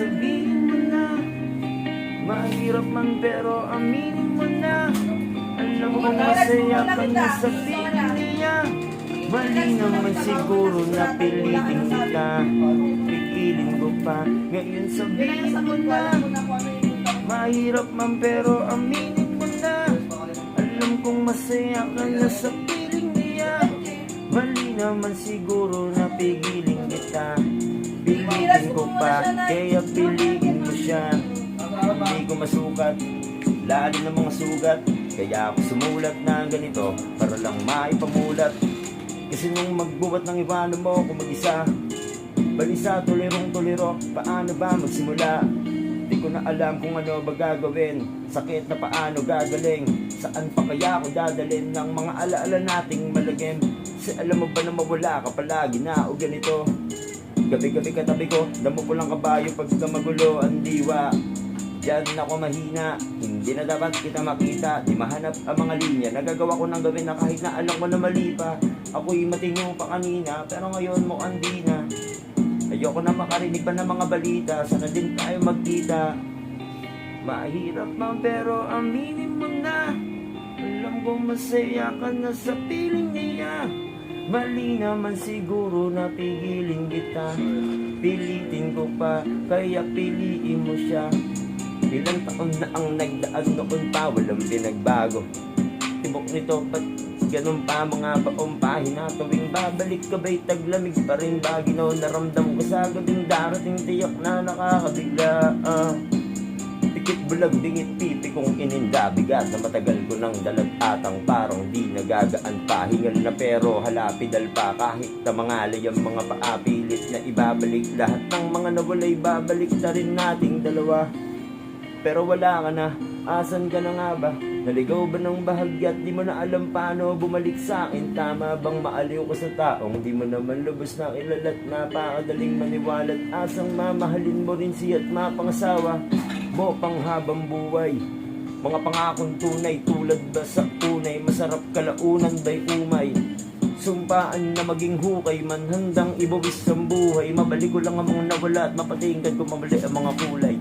sabihin mo na. Mahirap man pero aminin mo na. Alam ko masaya ka. na sa piling niya. Mali naman siguro na pilitin kita. Pipiling ko pa. Ngayon sabihin mo na. Mahirap man pero aminin mo na. Alam kong masaya ka na sa piling niya. Mali naman siguro na pigiling kita. Pilitin ko pa Kaya piliin mo siya. Hindi ko masukat. Lalim ng mga sugat. Kaya ako sumulat na ganito Para lang maipamulat. Kasi nung magbubat ng ibano mo Kung mag-isa? Balisa, tulirong tuliro. Paano ba magsimula? Di ko na alam kung ano ba gagawin. Sakit na paano gagaling? Saan pa kaya ako dadalhin Ng mga alaala nating malagim Kasi alam mo ba na mawala ka palagi na o ganito Gabi-gabi katabi ko. Damo ko lang kabayo pag magulo ang diwa. Diyan ako mahina. Hindi na dapat kita makita. Di mahanap ang mga linya. Nagagawa ko ng gawin na kahit na alam ko na mali pa. Ako'y matinyo pa kanina Pero ngayon mo di na. Ayoko na makarinig pa ng mga balita. Sana din tayo magkita. Mahirap man pero aminin mo na. Alam kong masaya ka na sa piling niya Mali naman siguro na pigilin kita. Pilitin ko pa kaya piliin mo siya. Ilang taon na ang nagdaan noon pa walang pinagbago. Tibok nito ba't ganun pa? Mga baong pahina Tuwing babalik ka ba'y taglamig pa rin ba? Ginaw naramdam ko sa gabing darating tiyak na nakakabigla. Ah. Pikit bulag dingit pipi kong ininda. Bigat na matagal ko nang dalag atang parang di nagagaan pa. Hingal na pero halapidal pa. Kahit na mga layang mga paapilit na ibabalik. Lahat ng mga nawalay babalik na rin nating dalawa. Pero wala ka na, asan ka na nga ba? Naligaw ba ng bahagya at di mo na alam paano bumalik sa akin. Tama bang maaliw ko sa taong di mo naman lubos na kilalat Napakadaling maniwalat. Asang mamahalin mo rin siya at mapangasawa mo panghabang buhay. Mga pangakong tunay tulad ba sa tunay? Masarap kalaunan ba'y umay? Sumpaan na maging hukay man handang ibuwis ang buhay. Mabalik ko lang ang mga nawala at mapatinggan ko mamali ang mga kulay